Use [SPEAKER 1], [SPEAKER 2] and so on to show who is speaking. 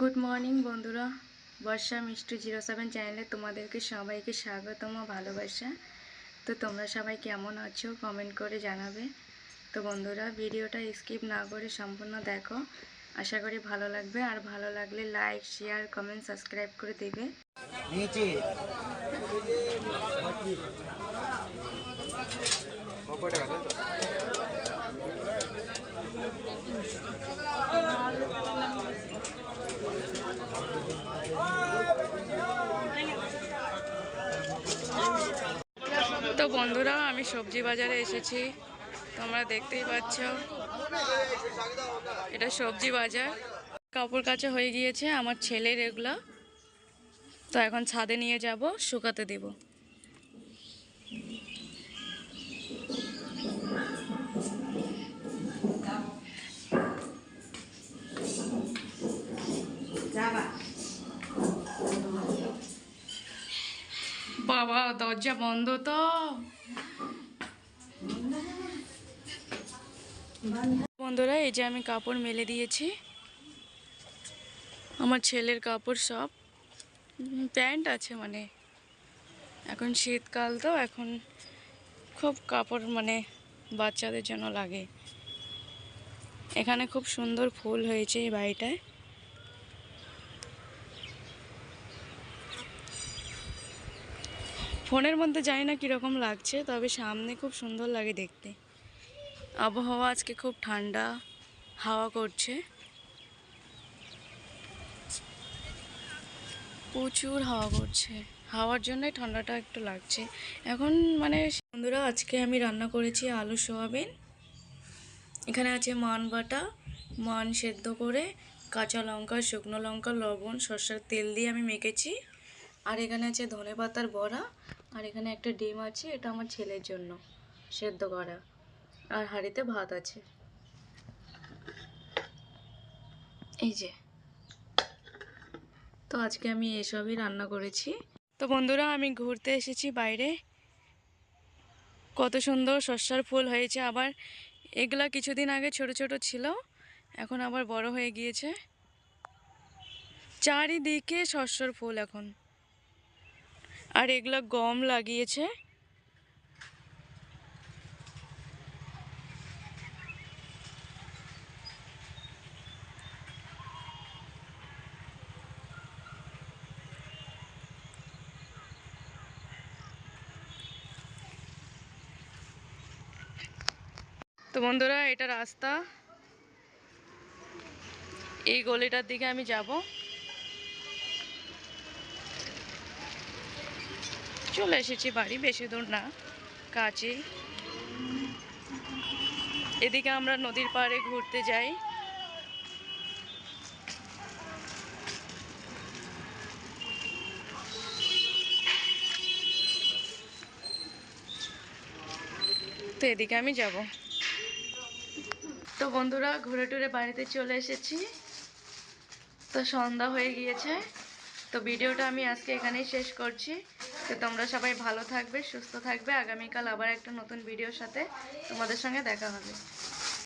[SPEAKER 1] Good morning বন্ধুরা। বর্ষা মিষ্টি zero seven চ্যানেলে তোমাদেরকে সবাইকে স্বাগতম ভালোবাসা। তো তোমরা সবাই কেমন আছো? কমেন্ট করে জানাবে। তো বন্ধুরা, ভিডিওটা স্কিপ না করে সম্পূর্ণ দেখো। আশা করি ভালো লাগবে। আর ভালো লাগলে লাইক, শেয়ার, কমেন্ট, সাবস্ক্রাইব করে দেবে। বন্ধুরা, আমি সবজি বাজারে এসেছি। তোমরা দেখতেই পাচ্ছ, এটা সবজি বাজার। কাপড় কাচা হয়ে গিয়েছে, আমার ছেলের এগুলো। তো এখন ছাদে নিয়ে যাব, শুকাতে দেব। বাবা, দরজা বন্ধ তো। বন্ধুরা, এই যে আমি কাপড় মেলে দিয়েছি। আমার ছেলের কাপড় সব। প্যান্ট আছে মানে। এখন শীতকাল তো, এখন খুব কাপড় মানে বাচ্চাদের জন্য লাগে। এখানে খুব সুন্দর ফুল হয়েছে এই বাড়িটায়। ফোনের মধ্যে জানি না কীরকম লাগছে, তবে সামনে খুব সুন্দর লাগে দেখতে। আবহাওয়া আজকে খুব ঠান্ডা, হাওয়া করছে। প্রচুর হাওয়া করছে। হাওয়ার জন্যই ঠান্ডাটা একটু লাগছে। এখন মানে বন্ধুরা, আজকে আমি রান্না করেছি আলু সোয়াবিন। এখানে আছে মান বাটা, মান সেদ্ধ করে কাঁচা লঙ্কা, শুকনো লঙ্কা, লবণ, সর্ষের তেল দিয়ে আমি মেখেছি। আর এখানে আছে ধনে পাতার বড়া আর এখানে একটা ডিম আছে, এটা আমার ছেলের জন্য, সেদ্ধ করা। আর হাঁড়িতে ভাত আছে। এই যে। তো আজকে আমি এসবই রান্না করেছি। তো বন্ধুরা, আমি ঘুরতে এসেছি বাইরে। কত সুন্দর শস্যার ফুল হয়েছে আবার। এগুলা কিছুদিন আগে ছোট ছোট ছিল, এখন আবার বড় হয়ে গিয়েছে। চারিদিকে শস্যর ফুল এখন। আর এগুলা গম লাগিয়েছে। তো বন্ধুরা এটা রাস্তা। এই গলিটার দিকে আমি যাব। চলে এসেছি বাড়ি, বেশি দূর না কাছে এদিকে আমরা নদীর পাড়ে ঘুরতে যাই। তো এদিকে আমি যাব। তো বন্ধুরা, ঘুরে টুরে বাড়িতে চলে এসেছি। তো সন্ধ্যা হয়ে গিয়েছে। তো ভিডিওটা আমি আজকে এখানেই শেষ করছি। তো তোমরা সবাই ভালো থাকবে, সুস্থ থাকবে। আগামীকাল আবার একটা নতুন ভিডিওর সাথে তোমাদের সঙ্গে দেখা হবে।